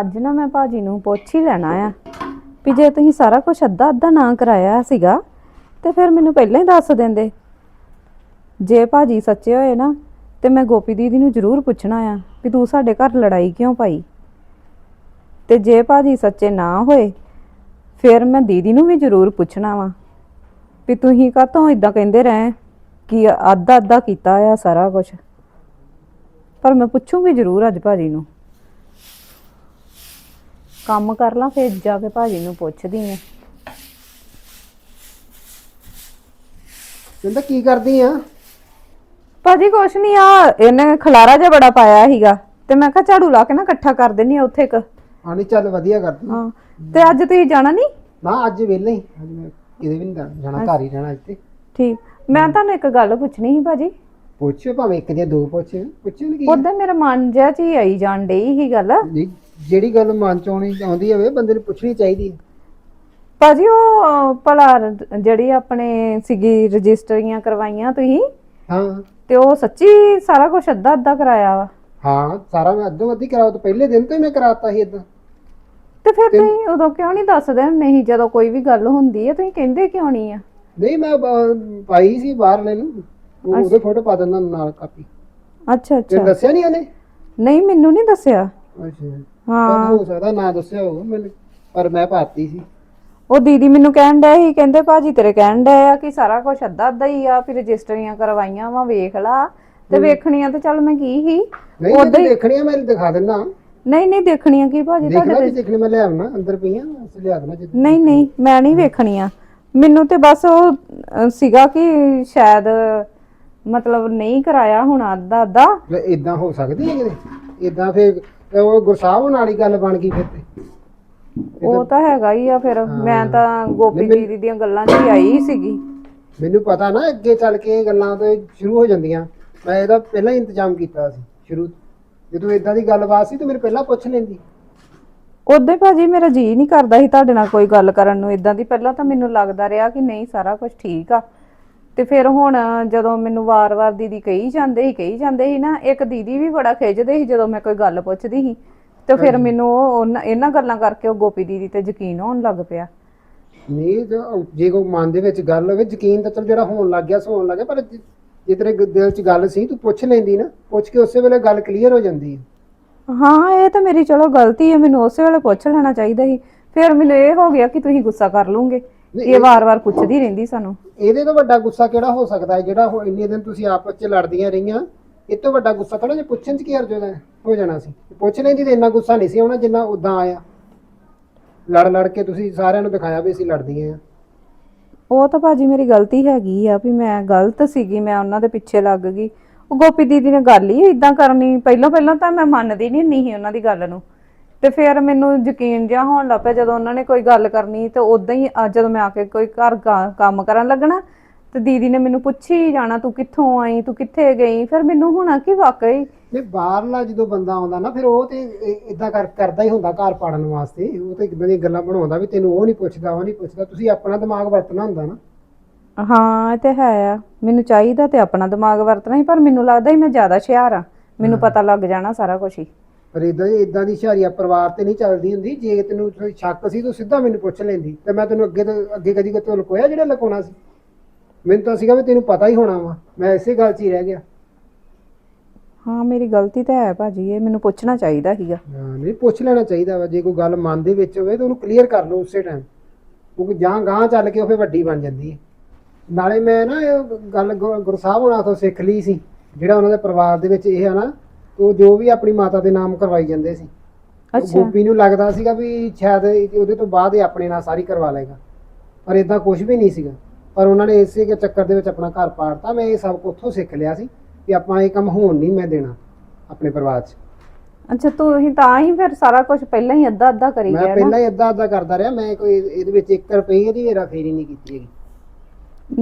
ਅੱਜ ਨਾ ਮੈਂ ਭਾਜੀ ਨੂੰ ਪੁੱਛ ਹੀ ਲੈਣਾ ਆ ਵੀ ਜੇ ਤੁਸੀਂ ਸਾਰਾ ਕੁਝ ਅੱਧਾ ਅੱਧਾ ਨਾ ਕਰਾਇਆ ਸੀਗਾ, ਤੇ ਫਿਰ ਮੈਨੂੰ ਪਹਿਲਾਂ ਹੀ ਦੱਸ ਦਿੰਦੇ। ਜੇ ਭਾਜੀ ਸੱਚੇ ਹੋਏ ਨਾ, ਤੇ ਮੈਂ ਗੋਪੀ ਦੀਦੀ ਨੂੰ ਜ਼ਰੂਰ ਪੁੱਛਣਾ ਆ ਵੀ ਤੂੰ ਸਾਡੇ ਘਰ ਲੜਾਈ ਕਿਉਂ ਪਾਈ? ਤੇ ਜੇ ਭਾਜੀ ਸੱਚੇ ਨਾ ਹੋਏ, ਫਿਰ ਮੈਂ ਦੀਦੀ ਨੂੰ ਵੀ ਜ਼ਰੂਰ ਪੁੱਛਣਾ ਵਾ ਵੀ ਤੁਸੀਂ ਕਾਹਤੋਂ ਇਦਾਂ ਕਹਿੰਦੇ ਰਹੇ? ਕਿ ਅੱਧਾ ਅੱਧਾ ਕੀਤਾ ਆ ਸਾਰਾ ਕੁਝ ਪਰ ਮੈਂ ਪੁੱਛੂੰਗੀ ਜ਼ਰੂਰ ਅੱਜ ਭਾਜੀ ਨੂੰ। ਕੰਮ ਕਰ ਲਾਂ ਫਿਰ ਜਾ ਕੇ ਭਾਜੀ ਨੂੰ ਪੁੱਛਦੀ ਆ। ਕਹਿੰਦਾ ਕੀ ਕਰਦੀ ਆ? ਭਾਜੀ ਕੁਛ ਨਹੀਂ ਆ ਇਹਨੇ ਖਲਾਰਾ ਜਿਹਾ ਬੜਾ ਪਾਇਆ ਸੀਗਾ ਤੇ ਮੈਂ ਕਿਹਾ ਝਾੜੂ ਲਾ ਕੇ ਨਾ ਇਕੱਠਾ ਕਰ ਦਿੰਨੀ ਆ ਉੱਥੇ ਇੱਕ। ਹਾਂ ਨਹੀਂ ਚੱਲ ਵਧੀਆ ਕਰਦੀ। ਹਾਂ ਤੇ ਅੱਜ ਤੁਸੀਂ ਜਾਣਾ ਨਹੀਂ ਨਾ ਅੱਜ ਵਿਹਲੇ ਹੀ ਅੱਜ ਮੈਂ ਕਿਤੇ ਵੀ ਨਹੀਂ ਜਾਣਾ ਜਾਣਾ ਘਰ ਹੀ ਰਹਿਣਾ ਅੱਜ ਤੇ ਠੀਕ ਮੈਂ ਤੁਹਾਨੂੰ ਇੱਕ ਗੱਲ ਪੁੱਛਣੀ ਸੀ ਭਾਜੀ। ਪੁੱਛ ਭਾਵੇਂ ਇੱਕ ਜਾਂ ਦੋ ਪੁੱਛ ਪੁੱਛਣ ਕੀ। ਆ? ਉਦੋਂ ਮੇਰਾ ਮਨ ਜਿਹਾ ਚ ਹੀ ਆਈ ਜਾਣ ਡਈ ਸੀ ਗੱਲ। ਜੀ, ਜਿਹੜੀ ਗੱਲ ਮਨ ਚ ਆਉਣੀ ਆਉਂਦੀ ਹੋਵੇ ਬੰਦੇ ਨੂੰ ਪੁੱਛਣੀ ਚਾਹੀਦੀ ਹੈ। ਭਾਜੀ ਉਹ ਭਲਾ ਰ- ਜਿਹੜੀ ਆਪਣੇ ਸੀਗੀ ਰਜਿਸਟਰੀਆਂ ਕਰਵਾਈਆਂ ਤੁਸੀਂ ਹਾਂ। ਤੇ ਉਹ ਸੱਚੀ ਸਾਰਾ ਕੁਝ ਅੱਧਾ ਅੱਧਾ ਕਰਾਇਆ ਵਾ? ਹਾਂ ਸਾਰਾ ਮੈਂ ਅੱਧੋ ਅੱਧੀ ਕਰਾਉ ਤਾਂ ਪਹਿਲੇ ਦਿਨ ਤੋਂ ਹੀ ਮੈਂ ਕਰਾਤਾ ਸੀ ਇਦਾਂ ਤੇ ਫਿਰ ਤੁਸੀਂ ਉਦੋਂ ਕਿਉਂ ਨਹੀਂ ਦੱਸਦੇ? ਨਹੀਂ ਜਦੋਂ ਕੋਈ ਵੀ ਗੱਲ ਹੁੰਦੀ ਹੈ ਤੁਸੀਂ ਕਹਿੰਦੇ ਕਿਉਂ ਨਹੀਂ ਆ? ਨਹੀਂ ਮੈਂ ਬ- ਪਾਈ ਸੀ ਬਾਹਰ ਲੈ ਨੂੰ। ਉਹ- ਉਹਦੇ ਫੋਟੋ ਪਾ ਦਿੰਦਾ ਨਾਲ ਕਾਪੀ। ਅੱਛਾ ਤੇ ਅੱਛਾ ਦੱਸਿਆ ਨਹੀਂ ਉਹਨੇ? ਨਹੀਂ ਮੈਨੂੰ ਨਹੀਂ ਦੱਸਿਆ। ਅੱਛਾ। ਹਾਂ। ਹੋ ਸਕਦਾ ਨਾ ਦੱਸਿਆ ਹੋਊ ਮੈਨੂੰ ਪਰ ਮੈਂ ਪਾਤੀ ਸੀ। ਉਹ ਦੀਦੀ ਮੈਨੂੰ ਕਹਿਣ ਡਏ ਸੀ ਕਹਿੰਦੇ ਭਾਜੀ ਤੇਰੇ ਕਹਿਣ ਡਏ ਆ ਕਿ ਸਾਰਾ ਕੁਝ ਅੱਧਾ ਅੱਧਾ ਹੀ ਆ ਫਿਰ ਰਜਿਸਟਰੀਆਂ ਕਰਵਾਈਆਂ ਵਾ ਵੇਖ ਲਾ। ਤੇ ਵੇਖਣੀਆਂ ਤੇ ਚੱਲ ਮੈਂ ਕੀ ਹੀ ਨਹੀਂ ਮੈਂ ਦੇਖਣੀ ਆ ਮੈਂ ਦਿਖਾ ਦਿੰਦਾ। ਨਹੀਂ ਨਹੀਂ ਦੇਖਣੀਆਂ ਕੀ ਭਾਜੀ ਦੇਖ ਤੁਹਾਡੇ ਲੈ ਜੇ ਦੇਖਣੀ ਮੈਂ ਲੈ ਆਉਣਾ ਅੰਦਰ ਪਈਆਂ ਅਸੀਂ ਲਿਆ ਦੇਣਾ ਜਿੱਦ ਨਹੀਂ ਨਹੀਂ ਮੈਂ ਨਹੀਂ ਵੇਖਣੀਆਂ। ਮੈਨੂੰ ਤੇ ਬਸ ਉਹ ਅਹ, ਸੀਗਾ ਕਿ ਸ਼ਾਇਦ ਮਤਲਬ ਨਹੀਂ ਕਰਾਇਆ ਹੁਣ ਅੱਧਾ ਅੱਧਾ ਇਦਾਂ ਹੋ ਸਕਦੀ ਹੈ ਕਿਤੇ? ਇਦਾਂ ਫੇਰ ਉਹ ਗੁਰਸਾਹਿਬ ਨਾਲ ਹੀ ਗੱਲ ਬਣ ਗਈ ਫਿਰ ਤੇ। ਉਹ ਤਾਂ ਹੈਗਾ ਹੀ ਆ ਫਿਰ। ਮੈਂ ਤਾਂ ਗੋਪੀ ਦੀਦੀ ਦੀਆਂ ਗੱਲਾਂ 'ਚ ਹੀ ਆਈ ਸੀਗੀ। ਮੈਨੂੰ ਪਤਾ ਨਾ ਅੱਗੇ ਚੱਲ ਕੇ ਇਹ ਗੱਲਾਂ ਤੇ ਸ਼ੁਰੂ ਹੋ ਜਾਂਦੀਆਂ। ਮੈਂ ਇਹਦਾ ਪਹਿਲਾਂ ਹੀ ਇੰਤਜ਼ਾਮ ਕੀਤਾ ਸੀ ਸ਼ੁਰੂ ਜਦੋਂ ਇਦਾਂ ਦੀ ਗੱਲਬਾਤ ਸੀ ਤੇ ਮੇਰੇ ਪਹਿਲਾਂ ਪੁੱਛ ਲੈਂਦੀ। ਉਦੋਂ ਭਾਜੀ ਮੇਰਾ ਜੀ ਨਹੀਂ ਕਰਦਾ ਸੀ ਤੁਹਾਡੇ ਨਾਲ ਕੋਈ ਗੱਲ ਕਰਨ ਨੂੰ। ਇਦਾਂ ਦੀ ਪਹਿਲਾਂ ਤਾਂ ਮੈਨੂੰ ਲੱਗਦਾ ਰਿਹਾ ਕਿ ਨਹੀਂ ਸਾਰਾ ਕੁਝ ਠੀਕ ਆ। ਤੇ ਫਿਰ ਹੁਣ ਜਦੋਂ ਮੈਨੂੰ ਵਾਰ-ਵਾਰ ਦੀਦੀ ਕਹੀ ਜਾਂਦੇ ਸੀ ਕਹੀ ਜਾਂਦੇ ਸੀ ਨਾ ਇੱਕ ਦੀਦੀ ਵੀ ਬੜਾ ਖਿੱਚਦੇ ਸੀ ਜਦੋਂ ਮੈਂ ਕੋਈ ਗੱਲ ਪੁੱਛਦੀ ਸੀ। ਤੇ ਫਿਰ ਮੈਨੂੰ ਉਹ ਉਹਨਾਂ- ਇਹਨਾਂ ਗੱਲਾਂ ਕਰਕੇ ਉਹ ਗੋਪੀ ਦੀਦੀ ਤੇ ਯਕੀਨ ਹੋਣ ਲੱਗ ਪਿਆ। ਨਹੀਂ ਜੇ- ਜੇ ਕੋਈ ਮਨ ਦੇ ਵਿੱਚ ਗੱਲ ਹੋਵੇ ਯਕੀਨ ਤਾਂ ਚਲ ਜਿਹੜਾ ਹੋਣ ਲੱਗ ਗਿਆ ਸੋ ਹੋਣ ਲੱਗ ਗਿਆ ਪਰ ਜੇ ਜੇ ਤੇਰੇ ਗ- ਦਿਲ 'ਚ ਗੱਲ ਸੀ ਤੂੰ ਪੁੱਛ ਲੈਂਦੀ ਨਾ ਪੁੱਛ ਕੇ ਉਸੇ ਵੇਲੇ ਗੱਲ ਕਲੀਅਰ ਹੋ ਜਾਂਦੀ ਹੈ। ਹਾਂ ਇਹ ਤਾਂ ਮੇਰੀ ਚਲੋ ਗਲਤੀ ਹੈ ਮੈਨੂੰ ਉਸੇ ਵੇਲੇ ਪੁੱਛ ਲੈਣਾ ਚਾਹੀਦਾ ਸੀ। ਫਿਰ ਮੈਨੂੰ ਇਹ ਹੋ ਗਿਆ ਕਿ ਤੁਸੀਂ ਗੁੱਸਾ ਕਰ ਲਓਗੇ ਇਹ ਵਾਰ-ਵਾਰ ਪੁੱਛਦੀ ਰਹਿੰਦੀ ਸਾਨੂੰ। ਇਹਦੇ ਤੋਂ ਵੱਡਾ ਗੁੱਸਾ ਕਿਹੜਾ ਹੋ ਸਕਦਾ ਹੈ? ਜਿਹੜਾ ਹੋ ਇੰਨੇ ਦਿਨ ਤੁਸੀਂ ਆਪਸ 'ਚ ਲੜਦੀਆਂ ਰਹੀਆਂ ਇਹ ਤੋਂ ਵੱਡਾ ਗੁੱਸਾ ਥੋੜਾ ਜਿਹਾ ਪੁੱਛਣ 'ਚ ਕੀ ਅਰਜ਼ ਹੋਣਾ- ਹੋ? ਜਾਣਾ ਸੀ। ਪੁੱਛ ਲੈਂਦੀ ਤੇ ਇੰਨਾ ਗੁੱਸਾ ਨਹੀਂ ਸੀ ਆਉਣਾ ਜਿੰਨਾ ਉਦਾਂ ਆਇਆ। ਲੜ ਲੜ ਕੇ ਤੁਸੀਂ ਸਾਰਿਆਂ ਨੂੰ ਦਿਖਾਇਆ ਵੀ ਅਸੀਂ ਲੜਦੀਆਂ ਆ ਉਹ ਤਾਂ ਭਾਜੀ ਮੇਰੀ ਗਲਤੀ ਹੈਗੀ ਆ ਵੀ ਮੈਂ ਗਲਤ ਸੀਗੀ ਮੈਂ ਉਹਨਾਂ ਦੇ ਪਿੱਛੇ ਲੱਗ ਗਈ। ਉਹ ਗੋਪੀ ਦੀਦੀ ਨੇ ਗੱਲ ਹੀ ਇਦਾਂ ਕਰਨੀ। ਪਹਿਲਾਂ ਪਹਿਲਾਂ ਤਾਂ ਮੈਂ ਮੰਨਦੀ ਨਹੀਂ ਸੀ ਉਹਨਾਂ ਦੀ ਗੱਲ ਨੂੰ। ਤੇ ਫਿਰ ਮੈਨੂੰ ਯਕੀਨ ਜਿਹਾ ਹੋਣ ਲੱਗ ਪਿਆ ਜਦੋਂ ਉਹਨਾਂ ਨੇ ਕੋਈ ਗੱਲ ਕਰਨੀ ਤੇ ਉਦਾਂ ਹੀ ਅੱਜ ਜਦੋਂ ਮੈਂ ਆ ਕੇ ਕੋਈ ਘਰ ਗਾ- ਕੰਮ ਕਰਨ ਲੱਗਣਾ ਤੇ ਦੀਦੀ ਨੇ ਮੈਨੂੰ ਪੁੱਛੀ ਜਾਣਾ ਤੂੰ ਕਿੱਥੋਂ ਆਈ? ਤੂੰ ਕਿੱਥੇ ਗਈ? ਫਿਰ ਮੈਨੂੰ ਹੋਣਾ ਕਿ ਵਾਕਈ ਨਹੀਂ ਬਾਹਰਲਾ ਜਦੋਂ ਬੰਦਾ ਆਉਂਦਾ ਨਾ ਫਿਰ ਉਹ ਤੇ ਇਦਾਂ ਕਰ ਕਰਦਾ ਹੀ ਹੁੰਦਾ ਘਰ ਪਾੜਨ ਵਾਸਤੇ। ਉਹ ਤੇ ਇਦਾਂ ਦੀਆਂ ਗੱਲਾਂ ਬਣਾਉਂਦਾ ਵੀ ਤੈਨੂੰ ਉਹ ਨਹੀਂ ਪੁੱਛਦਾ ਉਹ ਨਹੀਂ ਪੁੱਛਦਾ। ਤੁਸੀਂ ਆਪਣਾ ਦਿਮਾਗ ਵਰਤਣਾ ਹੁੰਦਾ ਨਾ। ਹਾਂ ਇਹ ਤੇ ਹੈ ਆ। ਮੈਨੂੰ ਚਾਹੀਦਾ ਤੇ ਆਪਣਾ ਦਿਮਾਗ ਵਰਤਣਾ ਹੀ ਪਰ ਮੈਨੂੰ ਲੱਗਦਾ ਹੀ ਮੈਂ ਜ਼ਿਆਦਾ ਹੁਸ਼ਿਆਰ ਆ। ਮੈਨੂੰ ਪਤਾ ਲੱਗ ਜਾਣਾ ਸਾਰਾ ਕੁਝ ਹੀ। ਪਰ ਇਦਾਂ ਇਦਾਂ ਦੀ ਹੁਸ਼ਿਆਰੀਆ ਪਰਿਵਾਰ ਤੇ ਨਹੀਂ ਚੱਲਦੀ ਹੁੰਦੀ। ਜੇ ਤੈਨੂੰ ਕੋਈ ਸ਼ੱਕ ਸੀ ਤੂੰ ਸਿੱਧਾ ਮੈਨੂੰ ਪੁੱਛ ਲੈਂਦੀ। ਤੇ ਮੈਂ ਤੈਨੂੰ ਅੱਗੇ ਤੋਂ ਅੱਗੇ ਕਦੀ ਕੋਈ ਲੁਕੋਇਆ ਜਿਹੜਾ ਲੁਕਾਉਣਾ ਸੀ? ਮੈਨੂੰ ਤਾਂ ਸੀਗਾ ਵੀ ਤੈਨੂੰ ਪਤਾ ਹੀ ਹੋਣਾ ਵਾ। ਮੈਂ ਇਸੇ ਗੱਲ 'ਚ ਹੀ ਰਹਿ ਗਿਆ। ਹਾਂ ਮੇਰੀ ਗਲਤੀ ਤਾਂ ਹੈ ਭਾਜੀ। ਇਹ ਮੈਨੂੰ ਪੁੱਛਣਾ ਚਾਹੀਦਾ ਸੀਗਾ। ਹਾਂ, ਨਹੀਂ ਪੁੱਛ ਲੈਣਾ ਚਾਹੀਦਾ ਵਾ। ਜੇ ਕੋਈ ਗੱਲ ਮਨ ਦੇ ਵਿੱਚ ਹੋਵੇ ਤਾਂ ਉਹਨੂੰ ਕਲੀਅਰ ਕਰ ਲਓ ਉਸੇ ਟਾਈਮ ਕਿਉਂਕਿ ਜਾਂ ਗਾਂ ਚੱਲ ਕੇ ਉਹ ਫਿਰ ਵੱਡੀ ਬਣ ਜਾਂਦੀ ਹੈ। ਨਾਲੇ ਮੈਂ ਨਾ ਇਹ ਗੱਲ ਗੁ- ਗੁਰਸਾਹਿਬ ਹੋਣਾ ਤੋਂ ਸਿੱਖ ਲਈ ਸੀ। ਜਿਹੜਾ ਉਹਨਾਂ ਦੇ ਪਰਿਵਾਰ ਦੇ ਵਿੱਚ ਇਹ ਆ ਨਾ ਉਹ ਜੋ ਵੀ ਆਪਣੀ ਮਾਤਾ ਦੇ ਨਾਮ ਕਰਵਾਈ ਜਾਂਦੇ ਸੀ। ਅੱਛਾ। ਗੋਪੀ ਨੂੰ ਲੱਗਦਾ ਸੀਗਾ ਵੀ ਸ਼ਾਇਦ ਇਹ- ਉਹਦੇ ਤੋਂ ਬਾਅਦ ਇਹ ਆਪਣੇ ਨਾਲ ਸਾਰੀ ਕਰਵਾ ਲਏਗਾ। ਪਰ ਇਦਾਂ ਕੁਝ ਵੀ ਨਹੀਂ ਸੀਗਾ। ਪਰ ਉਹਨਾਂ ਨੇ ਇਸੇ ਕੇ ਚੱਕਰ ਦੇ ਵਿੱਚ ਆਪਣਾ ਘਰ ਪਾੜਤਾ। ਮੈਂ ਇਹ ਸਭ ਕੁਝ ਉੱਥੋਂ ਸਿੱਖ ਲਿਆ ਸੀ ਕਿ ਆਪਾਂ ਇਹ ਕੰਮ ਹੋਣ ਨਹੀਂ ਮੈਂ ਦੇਣਾ ਆਪਣੇ ਪਰਿਵਾਰ 'ਚ। ਅੱਛਾ ਤੂੰ ਹੀ ਤਾਂ ਹੀ ਫਿਰ ਸਾਰਾ ਕੁਝ ਪਹਿਲਾਂ ਹੀ ਅੱਧਾ ਅੱਧਾ ਕਰੀ ਮੈਂ ਗਿਆ ਨਾ। ਪਹਿਲਾਂ ਹੀ ਅੱਧਾ ਅੱਧਾ ਕਰਦਾ ਰਿਹਾ। ਮੈਂ ਕੋਈ ਇਹਦੇ ਵਿੱਚ 1 ਰੁਪਏ ਦੀ ਹੇਰਾ ਫੇਰੀ ਨਹੀਂ ਕੀਤੀ ਹੈਗੀ।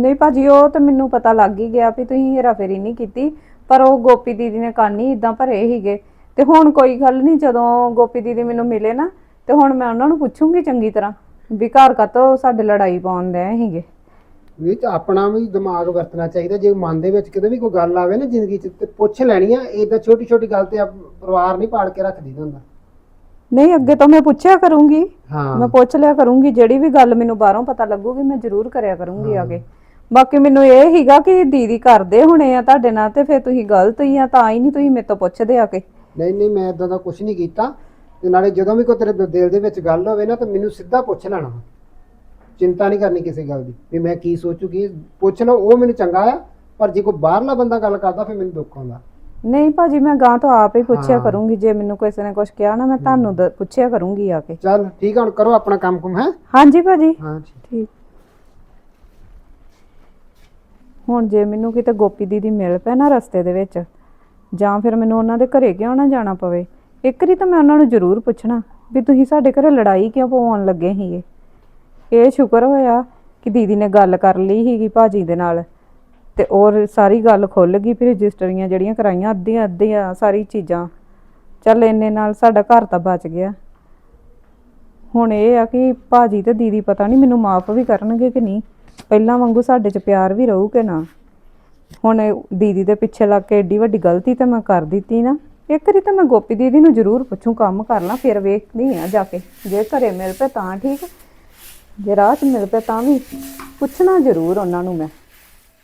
ਨਹੀਂ ਭਾਜੀ ਉਹ ਤਾਂ ਮੈਨੂੰ ਪਤਾ ਲੱਗ ਹੀ ਗਿਆ ਵੀ ਤੁਸੀਂ ਹੇਰਾਫੇਰੀ ਨਹੀਂ ਕੀਤੀ। ਪਰ ਉਹ ਗੋਪੀ ਦੀਦੀ ਨੇ ਕਾਨੀ ਇਦਾਂ ਭਰੇ ਸੀਗੇ। ਤੇ ਹੁਣ ਕੋਈ ਗੱਲ ਨਹੀਂ ਜਦੋਂ ਗੋਪੀ ਦੀਦੀ ਮੈਨੂੰ ਮਿਲੇ ਨਾ ਤੇ ਹੁਣ ਮੈਂ ਉਹਨਾਂ ਨੂੰ ਪੁੱਛੂੰਗੀ ਚੰਗੀ ਤਰ੍ਹਾਂ ਵੀ ਘਰ ਕਾਤੋਂ ਸਾਡੇ ਲੜਾਈ ਪਾਉਂਦੇ ਸੀਗੇ। ਵੀ ਤਾਂ ਆਪਣਾ ਵੀ ਦਿਮਾਗ ਵਰਤਣਾ ਚਾਹੀਦਾ ਜੇ ਮਨ ਦੇ ਵਿੱਚ ਕਿਤੇ ਵੀ ਕੋਈ ਗੱਲ ਆਵੇ ਨਾ ਜ਼ਿੰਦਗੀ 'ਚ ਤੇ ਪੁੱਛ ਲੈਣੀ ਆ ਏਦਾਂ ਛੋਟੀ ਛੋਟੀ ਗੱਲ ਤੇ ਆਪ- ਪਰਿਵਾਰ ਨਹੀਂ ਪਾੜ ਕੇ ਰੱਖਦੀ ਦਾ ਹੁੰਦਾ। ਨਹੀਂ ਅੱਗੇ ਤੋਂ ਮੈਂ ਪੁੱਛਿਆ ਕਰੂੰਗੀ। ਹਾਂ। ਮੈਂ ਪੁੱਛ ਲਿਆ ਕਰੂੰਗੀ ਜਿਹੜੀ ਵੀ ਗੱਲ ਮੈਨੂੰ ਬਾਹਰੋਂ ਪਤਾ ਲੱਗੂਗੀ ਮੈਂ ਜ਼ਰੂਰ ਕਰਿਆ ਕਰੂੰਗੀ ਆ ਕੇ। ਬਾਕੀ ਮੈਨੂੰ ਇਹ ਹੀਗਾ ਕਿ ਦੀਦੀ ਕਰਦੇ ਹੋਣੇ ਆ ਤੁਹਾਡੇ ਨਾਲ ਤੇ ਫਿਰ ਤੁਸੀਂ ਗਲਤ ਹੀ ਆ ਤਾਂ ਹੀ ਨਹੀਂ ਤੁਸੀਂ ਮੇਰੇ ਤੋਂ ਪੁੱਛਦੇ ਆ ਕੇ। ਨਹੀਂ ਨਹੀਂ ਮੈਂ ਇਦਾਂ ਦਾ ਕੁਝ ਨਹੀਂ ਕੀਤਾ। ਤੇ ਨਾਲੇ ਜਦੋਂ ਵੀ ਕੋਈ ਤੇਰੇ ਦ- ਦਿਲ ਦੇ ਵਿੱਚ ਗੱਲ ਹੋਵੇ ਨਾ ਤਾਂ ਮੈਨੂੰ ਸਿੱਧਾ ਪੁੱਛ ਲੈਣਾ। ਚਿੰਤਾ ਨਹੀਂ ਕਰਨੀ ਕਿਸੇ ਗੱਲ ਦੀ ਵੀ ਮੈਂ ਕੀ ਸੋਚੂਗੀ ਪੁੱਛ ਲਓ ਉਹ ਮੈਨੂੰ ਚੰਗਾ ਆ ਪਰ ਜੇ ਕੋਈ ਬਾਹਰਲਾ ਬੰਦਾ ਗੱਲ ਕਰਦਾ ਫਿਰ ਮੈਨੂੰ ਦੁੱਖ ਆਉਂਦਾ। ਨਹੀਂ ਭਾਜੀ ਮੈਂ ਗਾਂ ਤੋਂ ਆਪ ਹੀ ਪੁੱਛਿਆ ਹਾਂ। ਕਰੂੰਗੀ ਜੇ ਮੈਨੂੰ ਕਿਸੇ ਨੇ ਕੁਝ ਕਿਹਾ ਨਾ ਮੈਂ ਤੁਹਾਨੂੰ ਦ- ਪੁੱਛਿਆ ਕਰੂੰਗੀ ਆ ਕੇ। ਚੱਲ ਠੀਕ ਆ ਹੁਣ ਕਰੋ ਆਪਣਾ ਕੰਮ ਕੁਮ ਹੈ? ਹਾਂਜੀ ਭਾਜੀ। ਹਾਂ ਠੀਕ ਠੀਕ ਹੁਣ ਜੇ ਮੈਨੂੰ ਕਿਤੇ ਗੋਪੀ ਦੀਦੀ ਮਿਲ ਪੈ ਨਾ ਰਸਤੇ ਦੇ ਵਿੱਚ, ਜਾਂ ਫਿਰ ਮੈਨੂੰ ਉਹਨਾਂ ਦੇ ਘਰੇ ਕਿਉਂ ਨਾ ਜਾਣਾ ਪਵੇ, ਇੱਕ ਵਾਰੀ ਤਾਂ ਮੈਂ ਉਹਨਾਂ ਨੂੰ ਜ਼ਰੂਰ ਪੁੱਛਣਾ ਵੀ ਤੁਸੀਂ ਸਾਡੇ ਘਰੇ ਲੜਾਈ ਕਿਉਂ ਪਵਾਉਣ ਲੱਗੇ ਸੀਗੇ? ਇਹ ਸ਼ੁਕਰ ਹੋਇਆ ਕਿ ਦੀਦੀ ਨੇ ਗੱਲ ਕਰ ਲਈ ਸੀਗੀ ਭਾਜੀ ਦੇ ਨਾਲ, ਤੇ ਔਰ ਸਾਰੀ ਗੱਲ ਖੁੱਲ ਗਈ ਫਿਰ ਰਜਿਸਟਰੀਆਂ ਜਿਹੜੀਆਂ ਕਰਾਈਆਂ, ਅੱਧੀਆਂ ਅੱਧੀਆਂ ਸਾਰੀ ਚੀਜ਼ਾਂ। ਚੱਲ ਇੰਨੇ ਨਾਲ ਸਾਡਾ ਘਰ ਤਾਂ ਬਚ ਗਿਆ। ਹੁਣ ਇਹ ਆ ਕਿ ਭਾਜੀ ਤੇ ਦੀਦੀ ਪਤਾ ਨਹੀਂ ਮੈਨੂੰ ਮਾਫ ਵੀ ਕਰਨਗੇ ਕਿ ਨਹੀਂ। ਪਹਿਲਾਂ ਵਾਂਗੂ ਸਾਡੇ 'ਚ ਪਿਆਰ ਵੀ ਰਹੂ ਕਿ ਨਾ। ਹੁਣ ਦੀਦੀ ਦੇ ਪਿੱਛੇ ਲੱਗ ਕੇ ਏਡੀ ਵੱਡੀ ਗਲਤੀ ਤਾਂ ਮੈਂ ਕਰ ਦਿੱਤੀ ਨਾ। ਇੱਕ ਵਾਰੀ ਤਾਂ ਮੈਂ ਗੋਪੀ ਦੀਦੀ ਨੂੰ ਜ਼ਰੂਰ ਪੁੱਛੂ ਕੰਮ ਕਰ ਲਾਂ, ਫਿਰ ਵੇਖਦੀ ਆ ਜਾ ਕੇ। ਜੇ ਘਰੇ ਮਿਲ ਪਏ ਤਾਂ ਠੀਕ, ਜੇ ਰਾਹ 'ਚ ਮਿਲ ਪਏ ਤਾਂ ਵੀ। ਪੁੱਛਣਾ ਜ਼ਰੂਰ ਉਹਨਾਂ ਨੂੰ ਮੈਂ।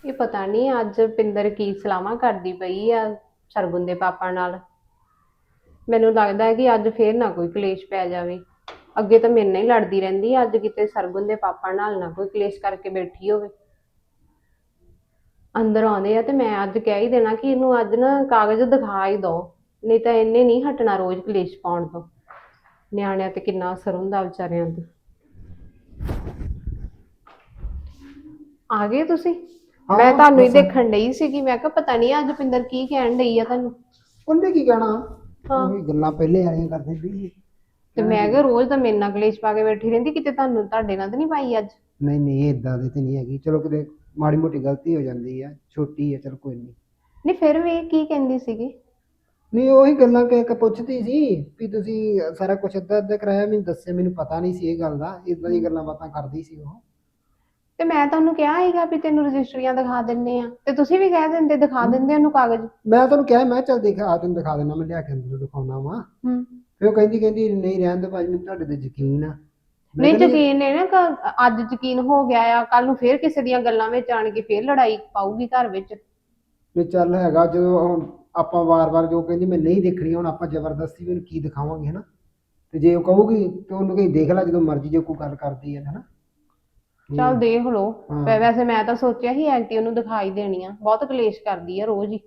ਇਹ ਪਤਾ ਨਹੀਂ ਅੱਜ ਪਿੰਦਰ ਕੀ ਸਲਾਹਾਂ ਕਰਦੀ ਪਈ ਆ ਸਰਗੁਣ ਦੇ ਪਾਪਾ ਨਾਲ। ਮੈਨੂੰ ਲੱਗਦਾ ਹੈ ਕਿ ਅੱਜ ਫੇਰ ਨਾ ਕੋਈ ਕਲੇਸ਼ ਪੈ ਜਾਵੇ। ਅੱਗੇ ਤਾਂ ਮੇਰੇ ਨਾਲ ਹੀ ਲੜਦੀ ਰਹਿੰਦੀ ਆ ਅੱਜ ਕਿਤੇ ਸਰਗੁਣ ਦੇ ਪਾਪਾ ਨਾਲ ਨਾ ਕੋਈ ਕਲੇਸ਼ ਕਰਕੇ ਬੈਠੀ ਹੋਵੇ। ਅੰਦਰ ਆਉਂਦੇ ਆ ਤੇ ਮੈਂ ਅੱਜ ਕਹਿ ਹੀ ਦੇਣਾ ਕਿ ਇਹਨੂੰ ਅੱਜ ਨਾ ਕਾਗਜ਼ ਦਿਖਾ ਹੀ ਦਿਓ ਨਹੀਂ ਤਾਂ ਇਹਨੇ ਨਹੀਂ ਹਟਣਾ ਰੋਜ਼ ਕਲੇਸ਼ ਪਾਉਣ ਤੋਂ। ਨਿਆਣਿਆਂ ਤੇ ਕਿੰਨਾ ਅਸਰ ਹੁੰਦਾ ਵਿਚਾਰਿਆਂ ਤੇ। ਆ ਗਏ ਤੁਸੀਂ? ਹਾਂ, ਮੈਂ ਤੁਹਾਨੂੰ ਹੀ। ਦੇਖਣ ਡਈ ਸੀਗੀ ਮੈਂ ਕਿਹਾ ਪਤਾ ਨਹੀਂ ਅੱਜ ਪਿੰਦਰ ਕੀ ਕਹਿਣ ਡਈ ਆ ਤੁਹਾਨੂੰ। ਉਹਨੇ ਕੀ ਕਹਿਣਾ? ਹਾਂ। ਉਹੀ ਗੱਲਾਂ ਪਹਿਲੇ ਵਾਲੀਆਂ ਕਰਦੇ ਵੀ ਤੇ ਮੈਂ ਕਿਹਾ ਰੋਜ਼ ਤਾਂ ਮੇਰੇ ਨਾਲ ਕਲੇਸ਼ ਪਾ ਕੇ ਬੈਠੀ ਰਹਿੰਦੀ ਕਿਤੇ ਤੁਹਾਨੂੰ ਤੁਹਾਡੇ ਨਾਲ ਤਾਂ ਨਹੀਂ ਪਾਈ ਅੱਜ? ਨਹੀਂ ਨਹੀਂ ਇਦਾਂ ਦੀ ਤੇ ਨਹੀਂ ਹੈਗੀ। ਚਲੋ ਕਿਤੇ ਮਾੜੀ ਮੋਟੀ ਗਲਤੀ ਹੋ ਜਾਂਦੀ ਆ ਛੋਟੀ ਆ ਚਲ ਕੋਈ ਨਹੀਂ। ਨਹੀਂ ਫਿਰ ਵੀ ਇਹ ਕੀ ਕਹਿੰਦੀ ਸੀਗੀ? ਨਹੀਂ ਉਹੀ ਗੱਲਾਂ ਕਿ ਇੱਕ ਪੁੱਛਦੀ ਸੀ ਵੀ ਤੁਸੀਂ ਸਾਰਾ ਕੁਝ ਅੱਧਾ ਅੱਧਾ ਕਰਾਇਆ ਮੈਨੂੰ ਦੱਸਿਆ ਮੈਨੂੰ ਪਤਾ ਨਹੀਂ ਸੀ ਇਹ ਗੱਲ ਦਾ ਇਦਾਂ ਦੀ ਗੱਲਾਂ ਬਾਤਾਂ ਕਰਦੀ ਸੀ ਉਹ। ਤੇ ਮੈਂ ਤੁਹਾਨੂੰ ਕਿਹਾ ਸੀਗਾ ਵੀ ਤੈਨੂੰ ਰਜਿਸਟਰੀਆਂ ਦਿਖਾ ਦਿੰਨੇ ਆ। ਤੇ ਤੁਸੀਂ ਵੀ ਕਹਿ ਦਿੰਦੇ ਦਿਖਾ ਦਿੰਦੇ ਉਹਨੂੰ ਕਾਗਜ਼। ਮੈਂ ਤੁਹਾਨੂੰ ਕਿਹਾ ਮੈਂ ਚੱਲ ਦੇਖ ਆ ਤੈਨੂੰ ਦਿਖਾ ਦਿੰਦਾ ਮੈਂ ਲਿਆ ਕੇ ਅੰਦਰ ਦਿਖਾਉਣਾ ਵਾ। ਹੂੰ। ਫਿਰ ਉਹ ਕਹਿੰਦੀ ਕਹਿੰਦੀ ਨਹੀਂ ਰਹਿਣ ਦੇ ਭਾਜੀ ਮੈਨੂੰ ਤੁਹਾਡੇ ਤੇ ਯਕੀਨ ਆ। ਮੈਂ ਨਹੀਂ ਕਿਹਾ ਯਕੀਨ ਨੇ ਨਾ ਕ- ਅੱਜ ਯਕੀਨ ਹੋ ਗਿਆ ਆ ਕੱਲ ਨੂੰ ਫੇਰ ਕਿਸੇ ਦੀਆਂ ਗੱਲਾਂ ਵਿੱਚ ਆਣ ਕੇ ਫੇਰ ਲੜਾਈ ਪਾਊਗੀ ਘਰ ਵਿੱਚ। ਵੀ ਚੱਲ ਹੈਗਾ ਜਦੋਂ ਹੁਣ ਆਪਾਂ ਵਾਰ-ਵਾਰ ਜੋ ਕਹਿੰਦੀ ਮੈਂ ਨਹੀਂ ਦੇਖਣੀ ਹੁਣ ਆਪਾਂ ਜ਼ਬਰਦਸਤੀ ਵੀ ਉਹਨੂੰ ਕੀ ਦਿਖਾਵਾਂਗੇ ਹਨਾ? ਤੇ ਜੇ ਉਹ ਕਹੂਗੀ ਤੇ ਉਹਨੂੰ ਕਹੀ ਦੇਖ ਲੈ ਜਦੋਂ ਮਰਜ਼ੀ ਜੇ ਕੋਈ ਗੱਲ ਕਰਦੀ ਹੈ ਹਨਾ? ਚੱਲ ਦੇਖ ਹਾਂ। ਵੈ- ਵੈਸੇ ਮੈਂ ਤਾਂ ਸੋਚਿਆ ਸੀ ਐਂਟੀ ਉਹਨੂੰ ਦਿਖਾਈ ਦੇਣੀ ਆ। ਬਹੁਤ ਕਲੇਸ਼ ਕਰਦੀ ਆ ਰੋਜ਼ ਹੀ।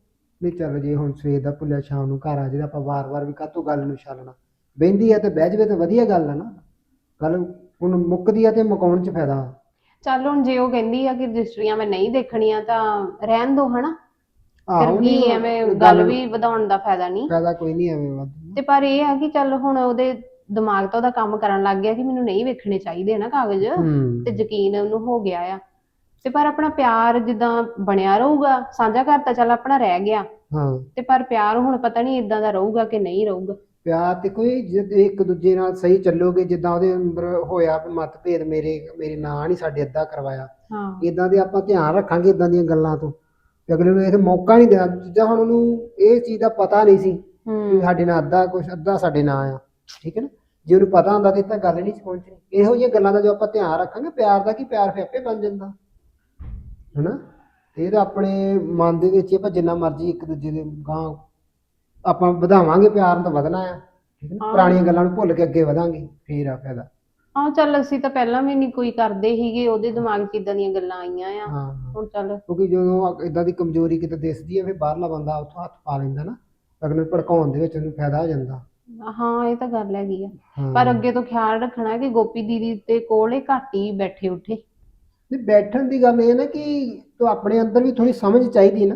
ਨਹੀਂ ਚੱਲ ਜੇ ਹੁਣ ਸਵੇਰ ਦਾ ਭੁੱਲਿਆ ਸ਼ਾਮ ਨੂੰ ਘਰ ਆ ਜੇ ਤਾਂ ਆਪਾਂ ਵਾਰ-ਵਾਰ ਵੀ ਕਾਹਤੋਂ ਗੱਲ ਨੂੰ ਛਾਲਣਾ ਬਹਿੰਦੀ ਆ ਤੇ ਬਹਿ ਜਵੇ ਤਾਂ ਵਧੀਆ ਗੱਲ ਆ ਨਾ। ਗੱਲ ਹੁਣ ਮੁੱਕਦੀ ਆ ਤੇ ਮੁਕਾਉਣ 'ਚ ਫਾਇਦਾ। ਚੱਲ ਹੁਣ ਜੇ ਉਹ ਕਹਿੰਦੀ ਆ ਕਿ ਰਜਿਸਟਰੀਆਂ ਮੈਂ ਨਹੀਂ ਦੇਖਣੀਆਂ ਤਾਂ ਰਹਿਣ ਦੋ ਹਨਾ? ਆਹੋ ਫਿਰ ਨਹੀਂ ਕੀ ਉਹ ਐਵੇਂ ਗੱਲ- ਗੱਲ ਵੀ ਵਧਾਉਣ ਦਾ ਫਾਇਦਾ ਨਹੀਂ। ਫਾਇਦਾ ਕੋਈ ਨਹੀਂ ਐਵੇਂ ਵੱਧ। ਤੇ ਪਰ ਇਹ ਆ ਕਿ ਚੱਲ ਹੁਣ ਉਹਦੇ ਦਿਮਾਗ ਤੋਂ ਉਹਦਾ ਕੰਮ ਕਰਨ ਲੱਗ ਗਿਆ ਕਿ ਮੈਨੂੰ ਨਹੀਂ ਵੇਖਣੇ ਚਾਹੀਦੇ ਨਾ ਕਾਗਜ਼। ਹੂੰ। ਤੇ ਯਕੀਨ ਉਹਨੂੰ ਹੋ ਗਿਆ ਆ। ਤੇ ਪਰ ਆਪਣਾ ਪਿਆਰ ਜਿੱਦਾਂ ਬਣਿਆ ਰਹੂਗਾ ਸਾਂਝਾ ਘਰ ਤਾਂ ਚੱਲ ਆਪਣਾ ਰਹਿ ਗਿਆ। ਹਾਂ। ਤੇ ਪਰ ਪਿਆਰ ਹੁਣ ਪਤਾ ਨਹੀਂ ਇਦਾਂ ਦਾ ਰਹੂਗਾ ਕਿ ਨਹੀਂ ਰਹੂਗਾ। ਪਿਆਰ ਤੇ ਕੋਈ ਜਦ ਇੱਕ ਦੂਜੇ ਨਾਲ ਸਹੀ ਚੱਲੋਗੇ ਜਿੱਦਾਂ ਉਹਦੇ ਅੰਦਰ ਹੋਇਆ ਵੀ ਮਤਭੇਦ ਮੇਰੇ ਮੇਰੇ ਨਾਂ ਨਹੀਂ ਸਾਡੇ ਅੱਧਾ ਕਰਵਾਇਆ। ਹਾਂ। ਇਦਾਂ ਦੇ ਆਪਾਂ ਧਿਆਨ ਰੱਖਾਂਗੇ ਇਦਾਂ ਦੀਆਂ ਗੱਲਾਂ ਤੋਂ। ਤੇ ਅਗਲੇ ਨੂੰ ਇਹ ਮੌਕਾ ਨਹੀਂ ਦੇਣਾ। ਜਿੱਦਾਂ ਹੁਣ ਉਹਨੂੰ ਇਹ ਚੀਜ਼ ਦਾ ਪਤਾ ਨਹੀਂ ਸੀ ਵੀ ਸਾਡੇ ਨਾਲ ਅੱਧਾ ਕੁਝ ਅੱਧਾ ਸਾਡੇ ਨਾਂ ਆ। ਠੀਕ ਹੈ ਨਾ? ਜੇ ਉਹਨੂੰ ਪਤਾ ਹੁੰਦਾ ਤੇ ਤਾਂ ਗੱਲ ਨਹੀਂ ਸੀ ਪਹੁੰਚਣੀ। ਇਹੋ ਜਿਹੀਆਂ ਗੱਲਾਂ ਦਾ ਜੋ ਆਪਾਂ ਧਿਆਨ ਰੱਖਾਂਗੇ ਪਿਆਰ ਦਾ ਕੀ ਪਿਆਰ ਫਿਰ ਆਪੇ ਬਣ ਜਾਂਦਾ। ਹਨਾ? ਤੇ ਇਹ ਤਾਂ ਆਪਣੇ ਮਨ ਦੇ ਵਿੱਚ ਹੀ ਆਪਾਂ ਜਿੰਨਾ ਮਰਜ਼ੀ ਇੱਕ ਦੂਜੇ ਦੇ ਗਾਂ ਆਪਾਂ ਵਧਾਵਾਂਗੇ ਪਿਆਰ ਨੂੰ ਤਾਂ ਵਧਣਾ ਆ ਠੀਕ ਹੈ ਨਾ? ਹਾਂ। ਪੁਰਾਣੀਆਂ ਗੱਲਾਂ ਨੂੰ ਭੁੱਲ ਕੇ ਅੱਗੇ ਵਧਾਂਗੇ ਫੇਰ ਆ ਫਾਇਦਾ। ਹਾਂ ਚੱਲ ਅਸੀਂ ਤਾਂ ਪਹਿਲਾਂ ਵੀ ਨਹੀਂ ਕੋਈ ਕਰਦੇ ਸੀਗੇ ਉਹਦੇ ਦਿਮਾਗ 'ਚ ਇਦਾਂ ਦੀਆਂ ਗੱਲਾਂ ਆਈਆਂ ਆ। ਹਾਂ ਹੁਣ ਚੱਲ। ਕਿਉਂਕਿ ਜਦੋਂ ਇਦਾਂ ਦੀ ਕਮਜ਼ੋਰੀ ਕਿਤੇ ਦਿਸਦੀ ਹੈ ਫਿਰ ਬਾਹਰਲਾ ਬੰਦਾ ਉੱਥੋਂ ਹੱਥ ਪਾ ਲੈਂਦਾ ਨਾ ਅਗਲੇ ਨੂੰ ਭੜਕਾਉਣ ਦੇ ਵਿੱਚ ਉਹਨੂੰ ਫਾਇਦਾ ਹੋ ਜਾਂਦਾ। ਹਾਂ ਇਹ ਤਾਂ ਗੱਲ ਹੈਗੀ ਆ। ਹਾਂ। ਪਰ ਅੱਗੇ ਤੋਂ ਖਿਆਲ ਰੱਖਣਾ ਕਿ ਗੋਪੀ ਦੀਦੀ ਦੇ ਕੋਲ ਇਹ ਘੱਟ ਹੀ ਬੈਠੇ ਉੱਠੇ। ਨਹੀਂ ਬੈਠਣ ਦੀ ਗੱਲ ਇਹ ਨਾ ਕਿ ਤੂੰ ਆਪਣੇ ਅੰਦਰ ਵੀ ਥੋੜੀ ਸਮਝ ਚਾਹੀਦੀ ਨਾ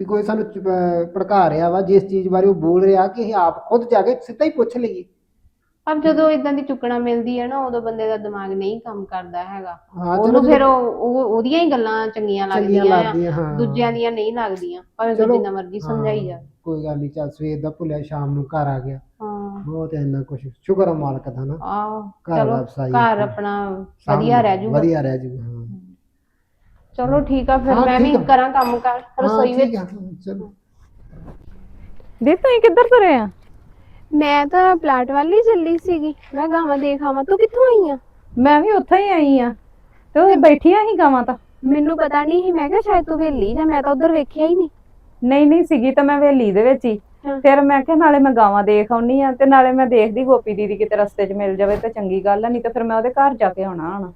ਵੀ ਕੋਈ ਸਾਨੂੰ ਚ- ਅਹ ਭੜਕਾ ਰਿਹਾ ਵਾ ਜਿਸ ਚੀਜ਼ ਬਾਰੇ ਉਹ ਬੋਲ ਰਿਹਾ ਕਿ ਅਸੀਂ ਆਪ ਖੁਦ ਜਾ ਕੇ ਸਿੱਧਾ ਹੀ ਪੁੱਛ ਲਈਏ। ਪਰ ਜਦੋਂ ਇਦਾਂ ਦੀ ਚੁੱਕਣਾ ਮਿਲਦੀ ਹੈ ਨਾ ਉਦੋਂ ਬੰਦੇ ਦਾ ਦਿਮਾਗ ਨਹੀਂ ਕੰਮ ਕਰਦਾ ਹੈਗਾ। ਹਾਂ ਉਹਨੂੰ ਫਿਰ ਉਹ ਉਹ- ਉਹਦੀਆਂ ਹੀ ਗੱਲਾਂ ਚੰਗੀਆਂ ਚੰਗੀਆਂ ਲੱਗਦੀਆਂ ਆ ਲੱਗਦੀਆਂ ਹਾਂ। ਦੂਜਿਆਂ ਦੀਆਂ ਨਹੀਂ ਲੱਗਦੀਆਂ ਭਾਵੇਂ ਚਲੋ, ਜਿੰਨਾ ਮਰਜ਼ੀ ਸਮਝਾਈ ਜਾ। ਕੋਈ ਗੱਲ ਨਹੀਂ ਚੱਲ ਸਵੇਰ ਦਾ ਭੁੱਲਿਆ ਸ਼ਾਮ ਨੂੰ ਘਰ ਆ ਗਿਆ। ਹਾਂ। ਬਹੁਤ ਇੰਨਾ ਕੁਛ ਸ਼ੁਕਰ ਆ ਮਾਲਕ ਦਾ ਨਾ। ਆਹ ਘਰ ਚਲੋ ਵਾਪਸ ਆਈ ਘਰ ਆਪਣਾ। ਵਧੀਆ ਰਹਿ ਜੂਗਾ। ਵਧੀਆ ਰਹਿ ਜੂਗਾ ਚਲੋ ਠੀਕ ਆ ਫਿਰ ਹਾਂ, ਮੈਂ ਵੀ ਠੀਕ ਆ। ਕਰਾਂ ਕੰਮ ਕਰ ਰਸੋਈ ਵਿੱਚ ਆ, ਚਲੋ। ਦੀ ਤੁਸੀਂ ਕਿੱਧਰ ਤੁਰੇ ਆ? ਮੈਂ ਤਾਂ ਪਲਾਟ ਵੱਲ ਹੀ ਚੱਲੀ ਸੀਗੀ। ਮੈਂ ਗਾਵਾਂ ਦੇਖ ਆਵਾਂ ਤੂੰ ਕਿੱਥੋਂ ਆਈ ਆ? ਮੈਂ ਵੀ ਉੱਥੇ ਹੀ ਆਈ ਆ ਤੇ ਉਹ ਬੈਠੀਆਂ ਹੀ ਗਾਵਾਂ ਤਾਂ। ਮੈਨੂੰ ਪਤਾ ਨਹੀਂ ਸੀ ਮੈਂ ਕਿਹਾ ਸ਼ਾਇਦ ਤੂੰ ਵੇਲੀ ਜਾਂ ਮੈਂ ਤਾਂ ਉਧਰ ਵੇਖਿਆ ਹੀ ਨਹੀਂ। ਨਹੀਂ ਨਹੀਂ ਸੀਗੀ ਤਾਂ ਮੈਂ ਹਵੇਲੀ ਦੇ ਵਿੱਚ ਹੀ। ਹਾਂ। ਫਿਰ ਮੈਂ ਕਿਹਾ ਨਾਲੇ ਮੈਂ ਗਾਵਾਂ ਦੇਖ ਆਉਣੀ ਆ ਤੇ ਨਾਲੇ ਮੈਂ ਦੇਖਦੀ ਗੋਪੀ ਦੀਦੀ ਕਿਤੇ ਰਸਤੇ 'ਚ ਮਿਲ ਜਾਵੇ ਤਾਂ ਚੰਗੀ ਗੱਲ ਆ ਨਹੀਂ ਤਾਂ ਫਿਰ ਮੈਂ ਉਹਦੇ ਘਰ ਜਾ ਕੇ ਆਉਣਾ ਹਣਾ।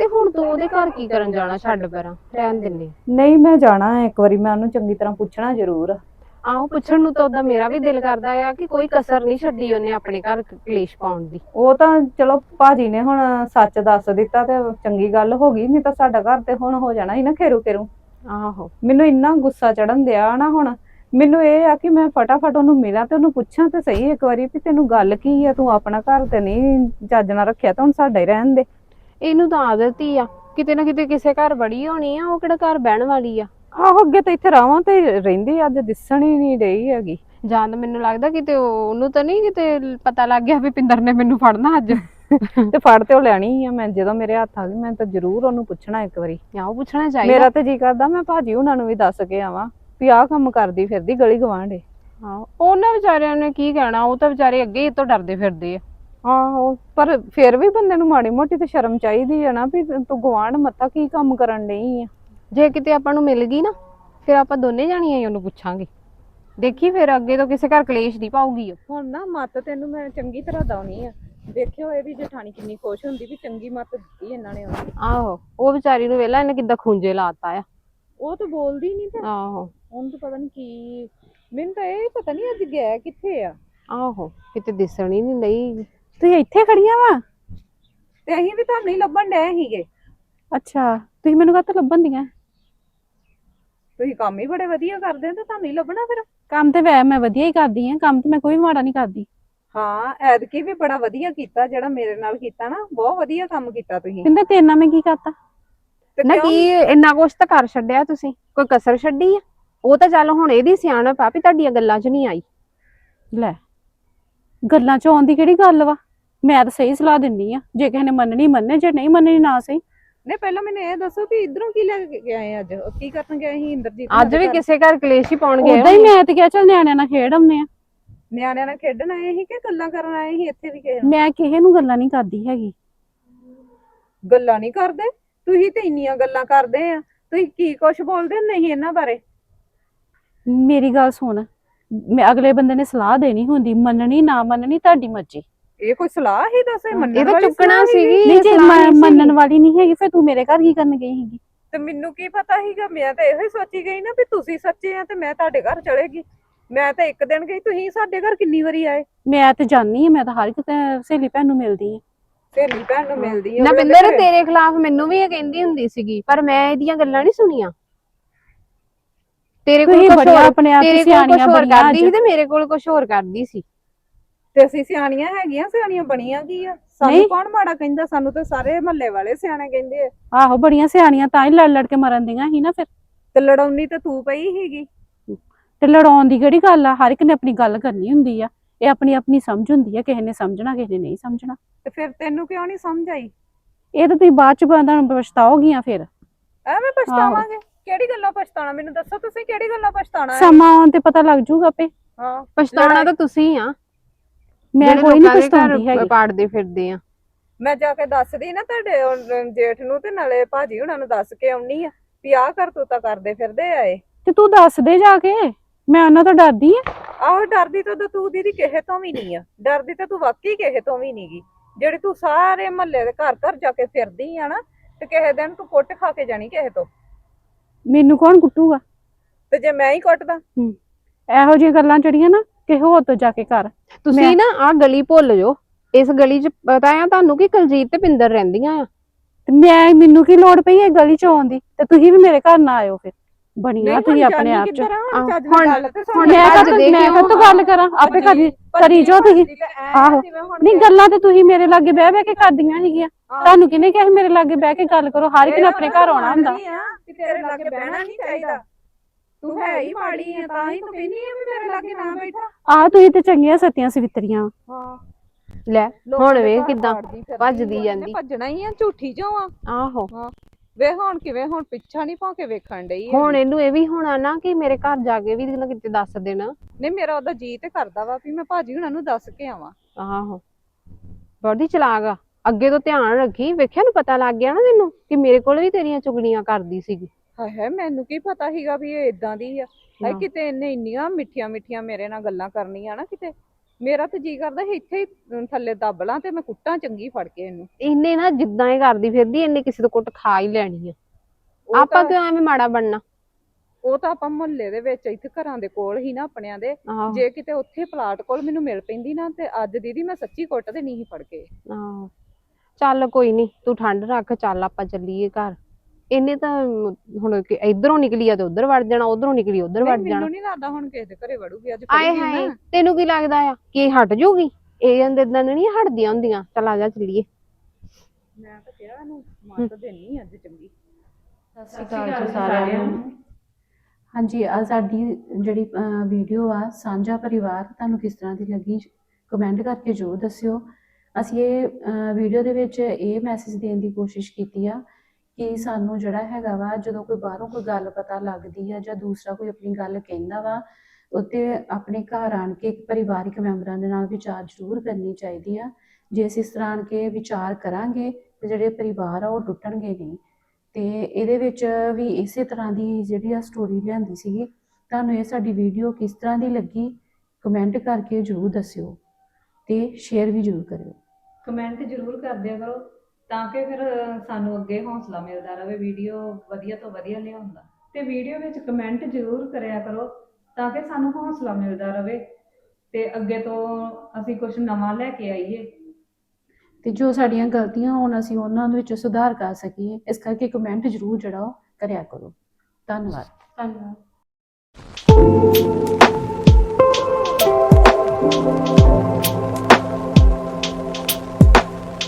ਤੇ ਹੁਣ ਤੂੰ ਉਹਦੇ ਘਰ ਕੀ ਕਰਨ ਜਾਣਾ ਛੱਡ ਪਰਾਂ ਰਹਿਣ ਦਿੰਨੇ ਨਹੀਂ ਮੈਂ ਜਾਣਾ ਹੈ ਇੱਕ ਵਾਰੀ ਮੈਂ ਉਹਨੂੰ ਚੰਗੀ ਤਰ੍ਹਾਂ ਪੁੱਛਣਾ ਜ਼ਰੂਰ। ਆ। ਆਹੋ ਪੁੱਛਣ ਨੂੰ ਤਾਂ ਉਹਦਾ ਮੇਰਾ ਵੀ ਦਿਲ ਕਰਦਾ ਆ ਕਿ ਕੋਈ ਕਸਰ ਨਹੀਂ ਛੱਡੀ ਉਹਨੇ ਆਪਣੇ ਘਰ ਕਲੇਸ਼ ਪਾਉਣ ਦੀ। ਉਹ ਤਾਂ ਚਲੋ ਭਾਜੀ ਨੇ ਹੁਣ ਸੱਚ ਦੱਸ ਦਿੱਤਾ ਤੇ ਚੰਗੀ ਗੱਲ ਹੋ ਗਈ ਨਹੀਂ ਤਾਂ ਸਾਡਾ ਘਰ ਤੇ ਹੁਣ ਹੋ ਜਾਣਾ ਸੀ ਨਾ ਖੇਰੂ ਖੇਰੂ। ਆਹੋ। ਮੈਨੂੰ ਇੰਨਾ ਗੁੱਸਾ ਚੜਨ ਦਿਆ ਨਾ ਹੁਣ। ਮੈਨੂੰ ਇਹ ਆ ਕਿ ਮੈਂ ਫਟਾਫਟ ਉਹਨੂੰ ਮਿਲਾਂ ਤੇ ਉਹਨੂੰ ਪੁੱਛਾਂ ਤੇ ਸਹੀ ਇੱਕ ਵਾਰੀ ਵੀ ਤੈਨੂੰ ਗੱਲ ਕੀ ਆ ਤੂੰ ਆਪਣਾ ਘਰ ਤੇ ਨਹੀਂ ਚੱਜ ਨਾਲ ਰੱਖਿਆ ਤਾਂ ਹੁਣ ਸਾਡਾ ਹੀ ਰਹਿਣ ਦੇ। ਇਹਨੂੰ ਤਾਂ ਆਦਤ ਹੀ ਆ। ਕਿਤੇ ਨਾ ਕਿਤੇ ਕਿਸੇ ਘਰ ਬੜੀ ਹੋਣੀ ਆ ਉਹ ਕਿਹੜਾ ਘਰ ਬਹਿਣ ਵਾਲੀ ਆ। ਆਹੋ ਅੱਗੇ ਤਾਂ ਇੱਥੇ ਰਾਵਾਂ ਤੇ ਰਹਿੰਦੀ ਅੱਜ ਦਿਸਣ ਹੀ ਨਹੀਂ ਰਹੀ ਹੈਗੀ। ਜਾਂ ਤਾਂ ਮੈਨੂੰ ਲੱਗਦਾ ਕਿਤੇ ਉਹ- ਉਹਨੂੰ ਤਾਂ ਨਹੀਂ ਕਿਤੇ ਪਤਾ ਲੱਗ ਗਿਆ ਵੀ ਪਿੰਦਰ ਨੇ ਮੈਨੂੰ ਫੜਨਾ ਅੱਜ। ਤੇ ਫੜ ਤੇ ਉਹ ਲੈਣੀ ਆ ਮੈਂ ਜਦੋਂ ਮੇਰੇ ਹੱਥ ਆ ਗਈ ਮੈਂ ਤਾਂ ਜ਼ਰੂਰ ਉਹਨੂੰ ਪੁੱਛਣਾ ਇੱਕ ਵਾਰੀ। ਜਾਂ ਉਹ ਪੁੱਛਣਾ ਚਾਹੀਦਾ। ਮੇਰਾ ਤੇ ਜੀ ਕਰਦਾ ਮੈਂ ਭਾਜੀ ਉਹਨਾਂ ਨੂੰ ਵੀ ਦੱਸ ਕੇ ਆਵਾਂ ਵੀ ਆਹ ਕੰਮ ਕਰਦੀ ਫਿਰਦੀ ਗਲੀ ਗਵਾਂਢੇ ਹਾਂ ਉਹਨਾਂ ਵਿਚਾਰਿਆਂ ਨੇ ਕੀ ਕਹਿਣਾ ਉਹ ਤਾਂ ਵਿਚਾਰੇ ਅੱਗੇ ਹੀ ਤੋਂ ਡਰਦੇ ਫਿਰਦੇ ਆ। ਆਹੋ ਪਰ ਫਿਰ ਵੀ ਬੰਦੇ ਨੂੰ ਮਾੜੀ ਮੋਟੀ ਤੇ ਸ਼ਰਮ ਚਾਹੀਦੀ ਆ ਨਾ ਵੀ ਤੂੰ ਗਵਾਂਢ ਮੱਥਾ ਕੀ ਕੰਮ ਕਰਨ ਡਈ ਆ। ਜੇ ਕਿਤੇ ਆਪਾਂ ਨੂੰ ਮਿਲ ਗਈ ਨਾ ਫਿਰ ਆਪਾਂ ਦੋਨੇ ਜਾਣੀਆਂ ਹੀ ਉਹਨੂੰ ਪੁੱਛਾਂਗੇ। ਦੇਖੀ ਫਿਰ ਅੱਗੇ ਤੋਂ ਕਿਸੇ ਘਰ ਕਲੇਸ਼ ਨਹੀਂ ਪਾਊਗੀ ਉਹ। ਹੁਣ ਨਾ ਮੱਤ ਤੈਨੂੰ ਮੈਂ ਚੰਗੀ ਤਰ੍ਹਾਂ ਦਉਣੀ ਆ। ਦੇਖਿਓ ਇਹਦੀ ਜਠਾਣੀ ਕਿੰਨੀ ਖੁਸ਼ ਹੁੰਦੀ ਵੀ ਚੰਗੀ ਮੱਤ ਦਿੱਤੀ ਇਹਨਾਂ ਨੇ ਉਹਨੂੰ। ਆਹੋ ਉਹ ਵਿਚਾਰੀ ਨੂੰ ਵੇਲਾ ਇਹਨੇ ਕਿੱਦਾਂ ਖੁੰਝੇ ਲਾਤਾ ਆ। ਉਹ ਤਾਂ ਬੋਲਦੀ ਨਹੀਂ ਤੇ ਆਹੋ। ਉਹਨੂੰ ਤਾਂ ਪਤਾ ਨਹੀਂ ਕੀ ਮੈਨੂੰ ਤਾਂ ਇਹ ਪਤਾ ਨਹੀਂ ਅੱਜ ਗਿਆ ਕਿੱਥੇ ਆ। ਆਹੋ ਕਿਤੇ ਦਿਸਣ ਹੀ ਨਹੀਂ ਲਈ ਤੁਸੀਂ ਇੱਥੇ ਖੜੀਆਂ ਵਾ? ਤੇ ਅਸੀਂ ਵੀ ਤੁਹਾਨੂੰ ਹੀ ਲੱਭਣ ਡਏ ਸੀਗੇ। ਅੱਛਾ ਤੁਸੀਂ ਮੈਨੂੰ ਕਾਹਤੋਂ ਲੱਭਣ ਦੀਆਂ? ਤੁਸੀਂ ਕੰਮ ਹੀ ਬੜੇ ਵਧੀਆ ਕਰਦੇ ਹੋ ਤੇ ਤੁਹਾਨੂੰ ਹੀ ਲੱਭਣਾ ਫਿਰ। ਕੰਮ ਤੇ ਵੈ ਮੈਂ ਵਧੀਆ ਹੀ ਕਰਦੀ ਆ ਕੰਮ ਤੇ ਮੈਂ ਕੋਈ ਮਾੜਾ ਨਹੀਂ ਕਰਦੀ। ਹਾਂ ਐਦਕੀ ਵੀ ਬੜਾ ਵਧੀਆ ਕੀਤਾ ਜਿਹੜਾ ਮੇਰੇ ਨਾਲ ਕੀਤਾ ਨਾ ਬਹੁਤ ਵਧੀਆ ਕੰਮ ਕੀਤਾ ਤੁਸੀਂ। ਕਹਿੰਦਾ ਤੇਰੇ ਨਾਲ ਮੈਂ ਕੀ ਕਰਤਾ? ਤੇ ਨਾ ਕਿਉਂ? ਕੀ ਇੰਨਾ ਕੁਛ ਤਾਂ ਕਰ ਛੱਡਿਆ ਤੁਸੀਂ ਕੋਈ ਕਸਰ ਛੱਡੀ ਆ? ਉਹ ਤਾਂ ਚੱਲ ਹੁਣ ਇਹਦੀ ਸਿਆਣਪ ਆ ਵੀ ਤੁਹਾਡੀਆਂ ਗੱਲਾਂ 'ਚ ਨਹੀਂ ਆਈ। ਲੈ ਗੱਲਾਂ ਚ ਆਉਣ ਦੀ ਕਿਹੜੀ ਗੱਲ ਵਾ? ਮੈਂ ਤਾਂ ਸਹੀ ਸਲਾਹ ਦਿੰਨੀ ਆ ਜੇ ਕਿਸੇ ਨੇ ਮੰਨਣੀ ਮੰਨੇ ਜੇ ਨਹੀਂ ਮੰਨਣੀ ਨਾ ਸਹੀ। ਨਹੀਂ ਪਹਿਲਾਂ ਮੈਨੂੰ ਇਹ ਦੱਸੋ ਵੀ ਇਧਰੋਂ ਕੀ ਲੈ ਕੇ ਗਏ ਅੱਜ? ਉਹ ਕੀ ਕਰਨ ਗਏ ਸੀ ਇੰਦਰਜੀਤ ਅੱਜ ਵੀ ਕਿਸੇ ਘਰ ਕਲੇਸ਼ ਹੀ ਪਾਉਣ ਗਏ ਉਦਾਂ ਹੀ ਮੈਂ ਤੇ ਕਿਹਾ ਚੱਲ ਨਿਆਣਿਆਂ ਨਾਲ ਖੇਡ ਆਉਂਦੇ ਆ। ਨਿਆਣਿਆਂ ਨਾਲ ਖੇਡਣ ਆਏ ਸੀ ਕਿ ਗੱਲਾਂ ਕਰਨ ਆਏ ਸੀ ਇੱਥੇ ਵੀ ਗਏ? ਮੈਂ ਕਿਸੇ ਨੂੰ ਗੱਲਾਂ ਨਹੀਂ ਕਰਦੀ ਹੈਗੀ। ਗੱਲਾਂ ਨਹੀਂ ਕਰਦੇ? ਤੁਸੀਂ ਤੇ ਇੰਨੀਆਂ ਗੱਲਾਂ ਕਰਦੇ ਆ। ਤੁਸੀਂ ਕੀ ਕੁਛ ਬੋਲਦੇ ਹੁੰਦੇ ਸੀ ਇਹਨਾਂ ਬਾਰੇ? ਮੇਰੀ ਗੱਲ ਸੁਣ ਮੈਂ ਅਗਲੇ ਬੰਦੇ ਨੇ ਸਲਾਹ ਦੇਣੀ ਹੁੰਦੀ ਮੰਨਣੀ ਨਾ ਮੰਨਣੀ ਤੁਹਾਡੀ ਮਰਜ਼ੀ। ਇਹ ਕੋਈ ਸਲਾਹ ਹੀ ਦੱਸੇ ਮੰਨਣ ਇਹ ਤਾਂ ਵਾਲੀ ਚੁੱਕਣਾ ਸਲਾਹ। ਸੀਗੀ ਨਹੀਂ ਜੇ ਸਲਾਹ ਸੀਗੀ। ਮੰਨਣ ਵਾਲੀ ਨਹੀਂ ਹੈਗੀ ਫਿਰ ਤੂੰ ਮੇਰੇ ਘਰ ਕੀ ਕਰਨ ਗਈ ਸੀਗੀ ਤੇ ਮੈਨੂੰ ਕੀ ਪਤਾ ਸੀਗਾ ਮੈਂ ਤਾਂ ਇਹੋ ਹੀ ਸੋਚੀ ਗਈ ਨਾ ਵੀ ਤੁਸੀਂ ਸੱਚੇ ਆ ਤੇ ਮੈਂ ਤੁਹਾਡੇ ਘਰ ਚਲੇਗੀ ਮੈਂ ਤਾਂ ਇੱਕ ਦਿਨ ਗਈ ਤੁਸੀਂ ਸਾਡੇ ਘਰ ਕਿੰਨੀ ਵਾਰੀ ਆਏ ਮੈਂ ਤੇ ਜਾਣੀ ਆ ਮੈਂ ਤਾਂ ਹਰ ਇੱਕ ਤੇ ਸਹੇਲੀ ਭੈਣ ਨੂੰ ਮਿਲਦੀ ਆ ਸਹੇਲੀ ਭੈਣ ਨੂੰ ਮਿਲਦੀ ਆ ਨਾ ਉਹਦੇ ਬਿੰਦਰ ਘਰੇ। ਤੇਰੇ ਖਿਲਾਫ ਮੈਨੂੰ ਵੀ ਇਹ ਕਹਿੰਦੀ ਹੁੰਦੀ ਸੀਗੀ ਪਰ ਮੈਂ ਇਹਦੀਆਂ ਗੱਲਾਂ ਨਹੀਂ ਸੁਣੀਆਂ ਤੇਰੇ ਕੋਲ ਤੁਸੀਂ ਕੁਝ ਬੜੀਆਂ ਹੋਰ ਆਪਣੇ ਆਪ ਤੇਰੇ ਹੀ ਕੋਲ ਕੁਝ ਸਿਆਣੀਆਂ ਹੋਰ ਬੜੀਆਂ ਕਰਦੀ ਸੀ ਅੱਜ ਤੇ ਮੇਰੇ ਕੋਲ ਕੁਝ ਹੋਰ ਕਰਦੀ ਸੀ ਤੇ ਅਸੀਂ ਸਿਆਣੀਆਂ ਹੈਗੀਆਂ ਸਿਆਣੀਆਂ ਬਣੀਆਂ ਕੀ ਆ? ਸਾਨੂੰ ਨਹੀਂ। ਕੌਣ ਮਾੜਾ ਕਹਿੰਦਾ? ਸਾਨੂੰ ਤਾਂ ਸਾਰੇ ਮਹੱਲੇ ਵਾਲੇ ਸਿਆਣੇ ਕਹਿੰਦੇ ਆ। ਆਹੋ ਬੜੀਆਂ ਸਿਆਣੀਆਂ ਤਾਂ ਹੀ ਲੜ ਲੜ ਕੇ ਮਰਨ ਦੀਆਂ ਸੀ ਨਾ ਫਿਰ। ਤੇ ਲੜਾਉਣੀ ਤੇ ਤੂੰ ਪਈ ਸੀਗੀ। ਤੇ ਲੜਾਉਣ ਦੀ ਕਿਹੜੀ ਗੱਲ ਆ? ਹਰ ਇੱਕ ਨੇ ਆਪਣੀ ਗੱਲ ਕਰਨੀ ਹੁੰਦੀ ਆ। ਇਹ ਆਪਣੀ ਆਪਣੀ ਸਮਝ ਹੁੰਦੀ ਆ ਕਿਸੇ ਨੇ ਸਮਝਣਾ ਕਿਸੇ ਨੇ ਨਹੀਂ ਸਮਝਣਾ। ਤੇ ਫਿਰ ਤੈਨੂੰ ਕਿਉਂ ਨਹੀਂ ਸਮਝ ਆਈ? ਇਹ ਤਾਂ ਤੁਸੀਂ ਬਾਅਦ ਚ ਬੰਦਾ ਪਛਤਾਓਗੀਆਂ ਫਿਰ। ਐਵੇਂ ਪਛਤਾਵਾਂਗੇ। ਕਿਹੜੀ ਗੱਲਾਂ ਪਛਤਾਣਾ ਮੈਨੂੰ ਦੱਸੋ ਤੁਸੀਂ ਕਿਹੜੀ ਗੱਲਾਂ ਪਛਤਾਣਾ ਹੈ? ਸਮਾਂ ਆਉਣ ਤੇ ਪਤਾ ਲੱਗ ਜੂਗਾ ਆਪੇ। ਹਾਂ। ਪਛਤਾਉਣਾ ਤਾਂ ਤੁਸੀਂ ਆ। ਮੈਂ ਜਿਹੜੇ ਕੋਈ ਨਹੀਂ ਲੋਕਾਂ ਦੇ ਘਰ ਪਛਤਾਉਂਦੀ ਹੈਗੀ। ਪਾੜਦੇ ਫਿਰਦੇ ਆ। ਮੈਂ ਜਾ ਕੇ ਦੱਸਦੀ ਨਾ ਤੁਹਾਡੇ ਉਹ ਜੇਠ ਨੂੰ ਤੇ ਨਾਲੇ ਭਾਜੀ ਹੁਣਾਂ ਨੂੰ ਦੱਸ ਕੇ ਆਉਣੀ ਆ ਵੀ ਆਹ ਕਰ ਤੂੰ ਤਾਂ ਕਰਦੇ ਫਿਰਦੇ ਆਏ ਤੇ ਤੂੰ ਦੱਸ ਦੇ ਜਾ ਕੇ। ਮੈਂ ਉਹਨਾਂ ਤੋਂ ਡਰਦੀ ਆ। ਆਹੋ ਡਰਦੀ ਤਾਂ ਤੂੰ ਦੀਦੀ ਕਿਸੇ ਤੋਂ ਵੀ ਨਹੀਂ ਆ। ਡਰਦੀ ਤਾਂ ਤੂੰ ਵਾਕਈ ਕਿਸੇ ਤੋਂ ਵੀ ਨਹੀਂਗੀ। ਜਿਹੜੀ ਤੂੰ ਸਾਰੇ ਮਹੱਲੇ ਦੇ ਘਰ ਘਰ ਜਾ ਕੇ ਫਿਰਦੀ ਆ ਨਾ ਤੇ ਕਿਸੇ ਦਿਨ ਤੂੰ ਕੁੱਟ ਖਾ ਕੇ ਜਾਣੀ ਕਿਸੇ ਤੋਂ। ਮੈਨੂੰ ਕੌਣ ਕੁੱਟੂਗਾ? ਤੇ ਜੇ ਮੈਂ ਹੀ ਕੁੱਟਦਾ? ਇਹੋ ਜਿਹੀਆਂ ਗੱਲਾਂ ਚੜੀਆਂ ਨਾ ਕਿਸੇ ਹੋਰ ਤੋਂ ਜਾ ਕੇ ਕਰ ਤੁਸੀਂ ਨਾ ਆਹ ਗਲੀ ਭੁੱਲ ਜਾਓ। ਇਸ ਗਲੀ 'ਚ ਪਤਾ ਆ ਤੁਹਾਨੂੰ ਕਿ ਕਲਜੀਤ ਤੇ ਪਿੰਦਰ ਰਹਿੰਦੀਆਂ ਆ? ਤੇ ਮੈਂ ਮੈਨੂੰ ਕੀ ਲੋੜ ਪਈ ਇਹ ਗਲੀ ਚ ਆਉਣ ਦੀ? ਤੇ ਤੁਸੀਂ ਵੀ ਮੇਰੇ ਘਰ ਨਾ ਆਇਓ ਫਿਰ। ਬਣੀਆਂ ਤੁਸੀਂ ਆਪਣੇ ਆਪ ਚ। ਹੁਣ- ਤੇ ਮੈਂ ਕਦੋਂ ਮੈਂ ਕਦੋਂ ਗੱਲ ਕਰਾਂ ਆਪੇ ਕਰੀ ਕਰੀ ਜਾਓ ਤੁਸੀਂ। ਆਹੋ। ਨਹੀਂ ਗੱਲਾਂ ਤੇ ਤੁਸੀਂ ਮੇਰੇ ਲਾਗੇ ਬਹਿ ਬਹਿ ਕੇ ਕਰਦੀਆਂ ਸੀਗੀਆਂ। ਤੁਹਾਨੂੰ ਕਿਹਨੇ ਕਿਹਾ ਸੀ ਮੇਰੇ ਲਾਗੇ ਬਹਿ ਕੇ ਗੱਲ ਕਰੋ? ਹਰ ਇੱਕ ਨੇ ਆਪਣੇ ਘਰ ਆਉਣਾ ਹੁੰਦਾ। ਕਿ ਤੇਰੇ ਲਾਗੇ ਬਹਿਣਾ ਨਹੀਂ ਚਾਹੀਦਾ। ਤੂੰ ਹੈ ਹੀ ਮਾੜੀ ਆ ਤਾਂ ਹੀ ਤੂੰ ਕਹਿੰਦੀ ਆ ਵੀ ਮੇਰੇ ਲਾਗੇ ਨਾ ਬੈਠਾ। ਆਹ ਤੁਸੀਂ ਤੇ ਚੰਗੀਆਂ ਸਤੀਆਂ ਸਵਿਤਰੀਆਂ ਹਾਂ। ਲੈ ਹੁਣ ਵੇਖ ਕਿਦਾਂ ਭੱਜਦੀ ਜਾਂਦੀ। ਭੱਜਣਾ ਹੀ ਆ ਝੂਠੀ ਜੋ ਆ? ਆਹੋ। ਵੇ ਹੁਣ ਕਿਵੇਂ ਹੁਣ ਪਿੱਛਾ ਨਹੀਂ ਭੌਂ ਕੇ ਵੇਖਣ ਡਈ ਹੁਣ ਇਹਨੂੰ ਇਹ ਵੀ ਹੋਣਾ ਨਾ ਕਿ ਮੇਰੇ ਘਰ ਜਾ ਕੇ ਵੀ ਨਾ ਕਿਤੇ ਦੱਸ ਦੇਣਾ। ਨਹੀਂ ਮੇਰਾ ਉਹਦਾ ਜੀ ਤੇ ਕਰਦਾ ਵਾ ਵੀ ਮੈਂ ਭਾਜੀ ਹੁਣਾਂ ਨੂੰ ਦੱਸ ਕੇ ਆਵਾਂ। ਆਹੋ। ਬੜੀ ਚਲਾਕ ਆ। ਅੱਗੇ ਤੋਂ ਧਿਆਨ ਰੱਖੀ। ਵੇਖਿਆ ਨੂੰ ਪਤਾ ਲੱਗ ਗਿਆ ਨਾ ਤੈਨੂੰ ਕਿ ਮੇਰੇ ਕੋਲ ਵੀ ਤੇਰੀਆਂ ਚੁਗਲੀਆਂ ਕਰਦੀ ਸੀਗੀ। ਹਾਏ ਮੈਨੂੰ ਕੀ ਪਤਾ ਸੀਗਾ ਵੀ ਇਹ ਇਦਾਂ ਦੀ ਆ। ਹਾਏ ਨਾ। ਕਿਤੇ ਇਹਨੇ ਇੰਨੀਆਂ ਮਿੱਠੀਆਂ ਮਿੱਠੀਆਂ ਮੇਰੇ ਨਾਲ ਗੱਲਾਂ ਕਰਨੀਆਂ ਨਾ ਕਿਤੇ। ਮੇਰਾ ਤਾਂ ਜੀ ਕਰਦਾ ਸੀ ਇੱਥੇ ਹੀ ਥੱਲੇ ਦੱਬ ਲਾਂ ਤੇ ਮੈਂ ਕੁੱਟਾਂ ਚੰਗੀ ਫੜ ਕੇ ਇਹਨੂੰ। ਇਹਨੇ ਨਾ ਜਿੱਦਾਂ ਇਹ ਕਰਦੀ ਫਿਰਦੀ ਇਹਨੇ ਕਿਸੇ ਤੋਂ ਕੁੱਟ ਖਾ ਹੀ ਲੈਣੀ ਆ। ਉਹ ਆਪਾਂ ਤਾਂ- ਕਿਉਂ ਐਵੇਂ ਮਾੜਾ ਬਣਨਾ? ਉਹ ਤਾਂ ਆਪਾਂ ਮੁਹੱਲੇ ਦੇ ਵਿੱਚ ਇੱਥੇ ਘਰਾਂ ਦੇ ਕੋਲ ਹੀ ਨਾ ਆਪਣਿਆਂ ਦੇ। ਆਹੋ। ਜੇ ਕਿਤੇ ਉੱਥੇ ਪਲਾਟ ਕੋਲ ਮੈਨੂੰ ਮਿਲ ਪੈਂਦੀ ਨਾ ਤੇ ਅੱਜ ਦੀਦੀ ਮੈਂ ਸੱਚੀ ਕੁੱਟ ਤੇ ਨਹੀਂ ਸੀ ਫੜ ਕੇ। ਆਹੋ। ਚੱਲ ਕੋਈ ਨਹੀਂ ਤੂੰ ਠੰਡ ਰੱਖ ਚੱਲ ਆਪਾਂ ਚੱਲੀਏ ਘਰ। ਇਹਨੇ ਤਾਂ ਹੁਣ ਕਿ ਇਧਰੋਂ ਨਿਕਲੀ ਆ ਤੇ ਉਧਰ ਵੜ ਜਾਣਾ ਉਧਰੋਂ ਨਿਕਲੀ ਉਧਰ ਵੜ ਜਾਣਾ। ਮੈਨੂੰ ਨਹੀਂ ਲੱਗਦਾ ਹੁਣ ਕਿਸੇ ਦੇ ਘਰੇ ਵੜੂਗੀ ਅੱਜ ਆਏ ਹਾਏ ਤੈਨੂੰ ਕੀ ਲੱਗਦਾ ਆ? ਕਿ ਇਹ ਹਟ ਜੂਗੀ? ਇਹ ਜਾਂਦੇ ਇਦਾਂ ਨਹੀਂ ਹਟਦੀਆਂ ਹੁੰਦੀਆਂ। ਚੱਲ ਆ ਜਾ ਚੱਲੀਏ। ਮੈਂ ਤਾਂ ਕਿਹਾ ਇਹਨੂੰ ਮੱਤ ਦੇਣੀ ਅੱਜ ਚੰਗੀ। ਸਤਿ ਸ਼੍ਰੀ ਅਕਾਲ ਜੀ ਸਾਰਿਆਂ ਨੂੰ। ਹਾਂਜੀ ਅੱਜ ਸਾਡੀ ਜਿਹੜੀ ਵੀਡੀਓ ਆ ਸਾਂਝਾ ਪਰਿਵਾਰ ਤੁਹਾਨੂੰ ਕਿਸ ਤਰ੍ਹਾਂ ਦੀ ਲੱਗੀ ਕਮੈਂਟ ਕਰਕੇ ਜ਼ਰੂਰ ਦੱਸਿਓ। ਅਸੀਂ ਇਹ ਵੀਡੀਓ ਦੇ ਵਿੱਚ ਇਹ ਮੈਸੇਜ ਦੇਣ ਦੀ ਕੋਸ਼ਿਸ਼ ਕੀਤੀ ਆ ਕਿ ਸਾਨੂੰ ਜਿਹੜਾ ਹੈਗਾ ਵਾ, ਜਦੋਂ ਕੋਈ ਬਾਹਰੋਂ ਕੋਈ ਗੱਲ ਪਤਾ ਲੱਗਦੀ ਆ ਜਾਂ ਦੂਸਰਾ ਕੋਈ ਆਪਣੀ ਗੱਲ ਕਹਿੰਦਾ ਵਾ ਉੱਤੇ ਆਪਣੇ ਘਰ ਆਣ ਕੇ ਪਰਿਵਾਰਿਕ ਮੈਂਬਰਾਂ ਦੇ ਨਾਲ ਵਿਚਾਰ ਜ਼ਰੂਰ ਕਰਨੀ ਚਾਹੀਦੀ ਆ। ਜੇ ਅਸੀਂ ਇਸ ਤਰ੍ਹਾਂ ਆਣ ਕੇ ਵਿਚਾਰ ਕਰਾਂਗੇ ਤੇ ਜਿਹੜੇ ਪਰਿਵਾਰ ਆ ਉਹ ਟੁੱਟਣਗੇ ਨਹੀਂ। ਤੇ ਇਹਦੇ ਵਿੱਚ ਵੀ ਇਸੇ ਤਰ੍ਹਾਂ ਦੀ ਜਿਹੜੀ ਆ ਸਟੋਰੀ ਲਿਆਂਦੀ ਸੀਗੀ। ਤੁਹਾਨੂੰ ਇਹ ਸਾਡੀ ਵੀਡੀਓ ਕਿਸ ਤਰ੍ਹਾਂ ਦੀ ਲੱਗੀ ਕਮੈਂਟ ਕਰਕੇ ਜ਼ਰੂਰ ਦੱਸਿਓ ਤੇ ਸ਼ੇਅਰ ਵੀ ਜ਼ਰੂਰ ਕਰਿਓ। ਕਮੈਂਟ ਜ਼ਰੂਰ ਕਰ ਦਿਆ ਕਰੋ। ਤਾਂ ਕਿ ਫਿਰ ਸਾਨੂੰ ਅੱਗੇ ਹੌਸਲਾ ਮਿਲਦਾ ਰਹੇ ਵੀਡੀਓ ਵਧੀਆ ਤੋਂ ਵਧੀਆ ਲਿਆਉਣ ਦਾ ਤੇ ਵੀਡੀਓ ਵਿੱਚ ਕਮੈਂਟ ਜ਼ਰੂਰ ਕਰਿਆ ਕਰੋ ਤਾਂ ਕਿ ਸਾਨੂੰ ਹੌਸਲਾ ਮਿਲਦਾ ਰਹੇ ਤੇ ਅੱਗੇ ਤੋਂ ਅਸੀਂ ਕੁਝ ਨਵਾਂ ਲੈ ਕੇ ਆਈਏ। ਤੇ ਜੋ ਸਾਡੀਆਂ ਗਲਤੀਆਂ ਹੋਣ ਅਸੀਂ ਉਹਨਾਂ ਦੇ ਵਿੱਚ ਸੁਧਾਰ ਕਰ ਸਕੀਏ। ਇਸ ਕਰਕੇ ਕਮੈਂਟ ਜ਼ਰੂਰ ਜਿਹੜਾ ਉਹ ਕਰਿਆ ਕਰੋ। ਧੰਨਵਾਦ। ਧੰਨਵਾਦ।